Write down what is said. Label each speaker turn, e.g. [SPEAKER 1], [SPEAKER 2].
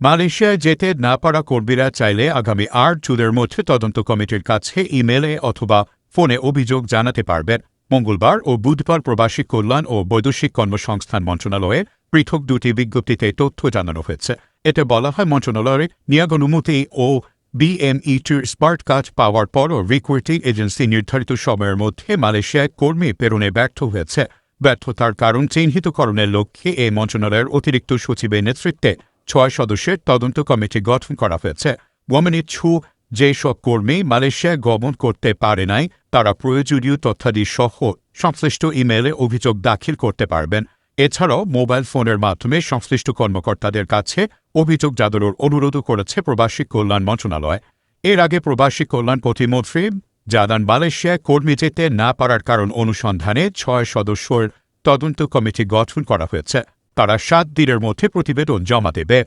[SPEAKER 1] মালয়েশিয়ায় যেতে না পারা কর্মীরা চাইলে আগামী আট জুনের মধ্যে তদন্ত কমিটির কাছে ইমেলে অথবা ফোনে অভিযোগ জানাতে পারবেন। মঙ্গলবার ও বুধবার প্রবাসী কল্যাণ ও বৈদেশিক কর্মসংস্থান মন্ত্রণালয়ের পৃথক দুটি বিজ্ঞপ্তিতে তথ্য জানানো হয়েছে। এতে বলা হয়, মন্ত্রণালয়ের নিয়োগ অনুমতি ও বিএমইটির স্মার্ট কার্ড পাওয়ার পরও রিক্রুটিং এজেন্সি নির্ধারিত সময়ের মধ্যে মালয়েশিয়ায় কর্মী প্রেরণে ব্যর্থ হয়েছে। ব্যর্থতার কারণ চিহ্নিতকরণের লক্ষ্যে এই মন্ত্রণালয়ের অতিরিক্ত সচিবের নেতৃত্বে ছয় সদস্যের তদন্ত কমিটি গঠন করা হয়েছে। ওয়ামেনের ছু যেসব কর্মী মালয়েশিয়ায় গমন করতে পারে নাই, তারা প্রয়োজনীয় তথ্যাদি সহ সংশ্লিষ্ট ইমেলে অভিযোগ দাখিল করতে পারবেন। এছাড়াও মোবাইল ফোনের মাধ্যমে সংশ্লিষ্ট কর্মকর্তাদের কাছে অভিযোগ জানানোর অনুরোধও করেছে প্রবাসী কল্যাণ মন্ত্রণালয়। এর আগে প্রবাসী কল্যাণ প্রতিমন্ত্রী জানান, মালয়েশিয়ায় কর্মী যেতে না পারার কারণ অনুসন্ধানে ছয় সদস্যের তদন্ত কমিটি গঠন করা হয়েছে। তারা সাত দিনের মধ্যে প্রতিবেদন জমা দেবে।